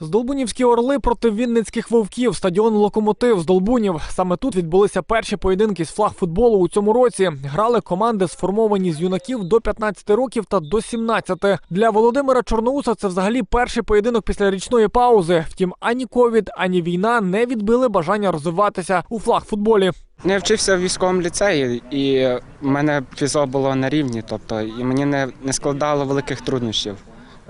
Здолбунівські орли проти вінницьких вовків. Стадіон Локомотив Здолбунів. Саме тут відбулися перші поєдинки з флаг футболу у цьому році. Грали команди, сформовані з юнаків до 15 років та до 17. Для Володимира Чорноуса це взагалі перший поєдинок після річної паузи. Втім, ані ковід, ані війна не відбили бажання розвиватися у флаг футболі. Я вчився в військовому ліцеї, і в мене фізо було на рівні, тобто і мені не, не складало великих труднощів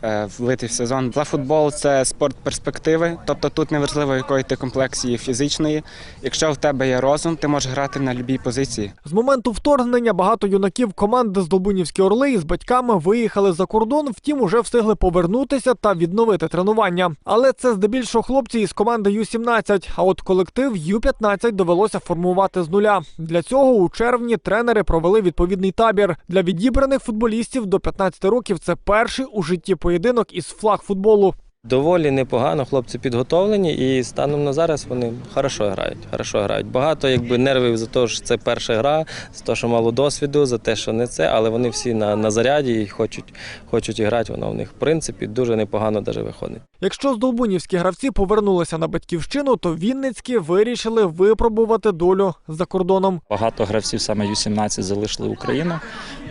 е, влити в сезон. За футбол це спорт перспективи, тобто тут не важливо, якої ти комплексії фізичної. Якщо в тебе є розум, ти можеш грати на будь-якій позиції. З моменту вторгнення багато юнаків команди Здолбунівські орли із батьками виїхали за кордон, втім уже встигли повернутися та відновити тренування. Але це здебільшого хлопці із команди Ю-17, А от колектив Ю-15 довелося формувати з нуля. Для цього у червні тренери провели відповідний табір. Для відібраних футболістів до 15 років це перший у житті поєдинок із флаг футболу. Доволі непогано, хлопці підготовлені і станом на зараз вони хорошо грають. Хорошо грають. Багато якби нервів за те, що це перша гра, за те, що мало досвіду, за те, що не це, але вони всі на, на заряді і хочуть, хочуть грати. Воно в них в принципі дуже непогано даже виходить. Якщо здолбунівські гравці повернулися на батьківщину, то Вінницькі вирішили випробувати долю за кордоном. Багато гравців саме Ю-17 залишили Україну.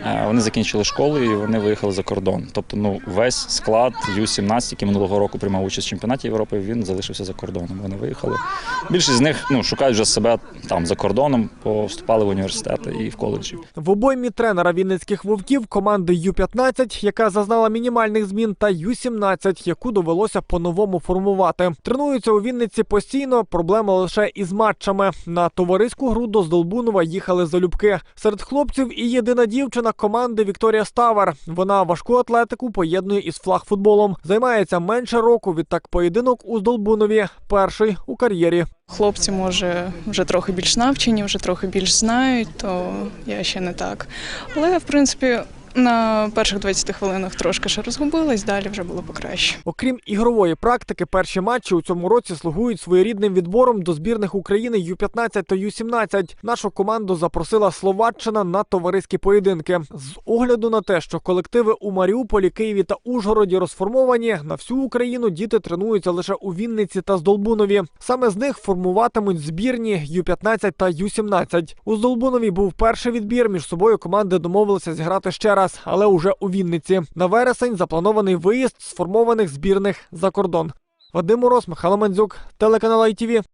Е, Вони закінчили школу і вони виїхали за кордон. Тобто, ну весь склад Ю-17, який минулого року приймав участь в чемпіонаті Європи, він залишився за кордоном. Вони виїхали. Більшість з них ну шукають вже себе там за кордоном, поступали в університети і в коледжі. В обоймі тренера вінницьких вовків команди Ю-15, яка зазнала мінімальних змін, та Ю-17, яку довелося по-новому формувати. Тренуються у Вінниці постійно. Проблема лише із матчами. На товариську гру до Здолбунова їхали залюбки. Серед хлопців і єдина дівчина команди Вікторія Ставар. Вона важку атлетику поєднує із флагфутболом. Займається менше року. Відтак поєдинок у Здолбунові перший у кар'єрі. Хлопці, може, вже трохи більш навчені, вже трохи більш знають, то я ще не так. Але, в принципі, на перших 20 хвилинах трошки ще розгубилась, далі вже було покраще. Окрім ігрової практики, перші матчі у цьому році слугують своєрідним відбором до збірних України Ю-15 та Ю-17. Нашу команду запросила Словаччина на товариські поєдинки. З огляду на те, що колективи у Маріуполі, Києві та Ужгороді розформовані, на всю Україну діти тренуються лише у Вінниці та Здолбунові. Саме з них формуватимуть збірні Ю-15 та Ю-17. У Здолбунові був перший відбір. Між собою команди домовилися зіграти ще раз, але уже у Вінниці. На вересень запланований виїзд сформованих збірних за кордон. Вадим Мороз, Михайло Мандзюк, телеканал ITV.